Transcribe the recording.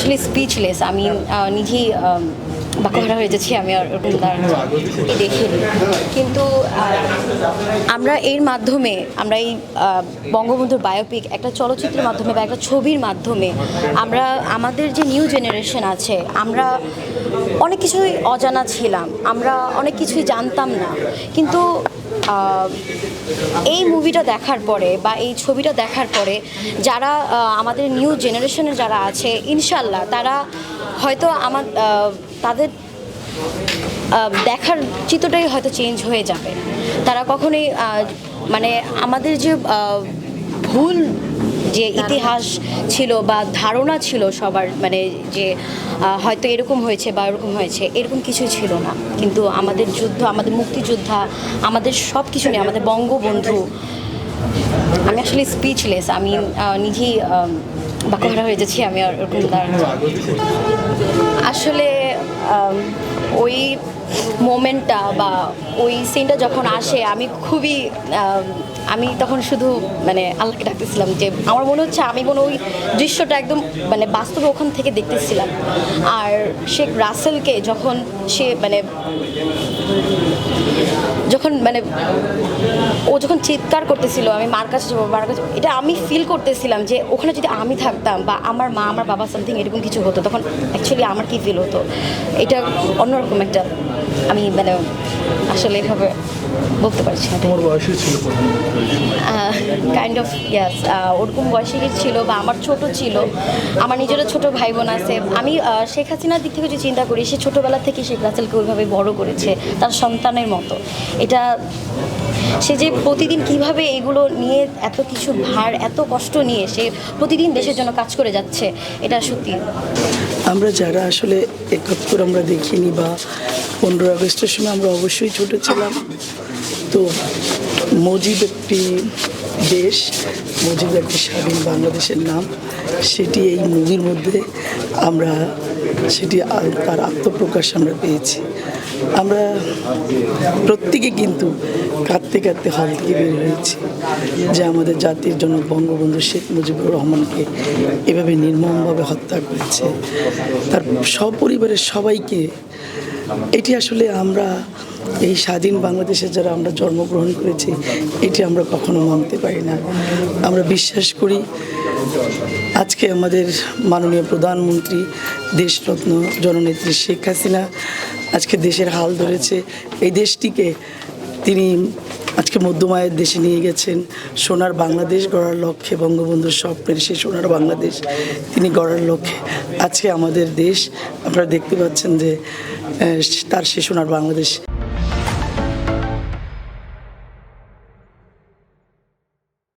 আসলে স্পিচলেস আমি নিজেই বাক্যহারা হয়ে যাচ্ছি, আমি আর দেখিনি কিন্তু আমরা এর মাধ্যমে, আমরা এই বঙ্গবন্ধুর বায়োপিক একটা চলচ্চিত্রের মাধ্যমে বা একটা ছবির মাধ্যমে আমরা, আমাদের যে নিউ জেনারেশন আছে, আমরা অনেক কিছুই অজানা ছিলাম, আমরা অনেক কিছুই জানতাম না। কিন্তু এই মুভিটা দেখার পরে বা এই ছবিটা দেখার পরে যারা আমাদের নিউ জেনারেশনের যারা আছে ইনশাল্লাহ তারা হয়তো আমার তাদের দেখার চিত্রটাই হয়তো চেঞ্জ হয়ে যাবে। তারা কখনোই মানে আমাদের যে ভুল যে ইতিহাস ছিল বা ধারণা ছিল সবার মানে যে হয়তো এরকম হয়েছে বা এরকম হয়েছে এরকম কিছু ছিল না। কিন্তু আমাদের যুদ্ধ আমাদের মুক্তিযোদ্ধা আমাদের সব কিছু নিয়ে আমাদের বঙ্গবন্ধু আমি আসলে স্পিচলেস আমি নিজেই আহ, বাক্যহারা হয়ে যাচ্ছি আমি ওরকম আসলে ওই মোমেন্টটা বা ওই সিনটা যখন আসে, আমি খুবই আমি তখন শুধু মানে আল্লাহকে ডাকতেছিলাম যে, আমার মনে হচ্ছে আমি কোনো ওই দৃশ্যটা একদম মানে বাস্তবে ওখান থেকে দেখতেছিলাম। আর শেখ রাসেলকে যখন সে মানে যখন মানে ও যখন চিৎকার করতেছিল, আমি মার কাছে যাব, মার কাছে এটা আমি ফিল করতেছিলাম যে ওখানে যদি আমি থাকতাম বা আমার মা, আমার বাবা সামথিং এরকম কিছু হতো, তখন অ্যাকচুয়ালি আমার কি ফিল হতো? এটা অন্যরকম একটা, আমি মানে আসলে এভাবে বলতে পারছি না। তোমার ছিল। কাইন্ড অফ ইয়াস ওরকম বয়সেরই ছিল বা আমার ছোট ছিল আমার নিজেরও ছোট ভাই বোন আছে। আমি শেখ হাসিনার দিক থেকে যদি চিন্তা করি সে ছোটবেলা থেকে শেখ রাসেলকে ওইভাবে বড় করেছে তার সন্তানের মতো। এটা সে যে প্রতিদিন কীভাবে এগুলো নিয়ে এত কিছু ভার, এত কষ্ট নিয়ে সে প্রতিদিন দেশের জন্য কাজ করে যাচ্ছে, এটা সত্যি। আমরা যারা আসলে একাত্তর আমরা দেখিনি বা পনেরো আগস্টের সময় আমরা অবশ্যই ছোট ছিলাম, তো মজিব একটি দেশ মুজিব একটি স্বাধীন বাংলাদেশের নাম। সেটি এই মুভির মধ্যে আমরা, সেটি তার আত্মপ্রকাশ আমরা পেয়েছি। আমরা প্রত্যেকে কিন্তু কাঁদতে কাঁদতে হল থেকে বের হয়েছি যে আমাদের জাতির জন্য বঙ্গবন্ধু শেখ মুজিবুর রহমানকে এভাবে নির্মমভাবে হত্যা করেছে। তার সপরিবারের সবাইকে এটি আসলে আমরা এই স্বাধীন বাংলাদেশে যারা আমরা জন্মগ্রহণ করেছি, এটি আমরা কখনো মানতে পারি না। আমরা বিশ্বাস করি আজকে আমাদের মাননীয় প্রধানমন্ত্রী দেশরত্ন জননেত্রী শেখ হাসিনা আজকে দেশের হাল ধরেছে। এই দেশটিকে তিনি আজকে মধ্যমায়ের দেশে নিয়ে গেছেন। সোনার বাংলাদেশ গড়ার লক্ষ্যে, বঙ্গবন্ধুর স্বপ্নের সেই সোনার বাংলাদেশ তিনি গড়ার লক্ষ্যে। আজকে আমাদের দেশ, আপনারা দেখতে পাচ্ছেন যে তার সে সোনার বাংলাদেশ।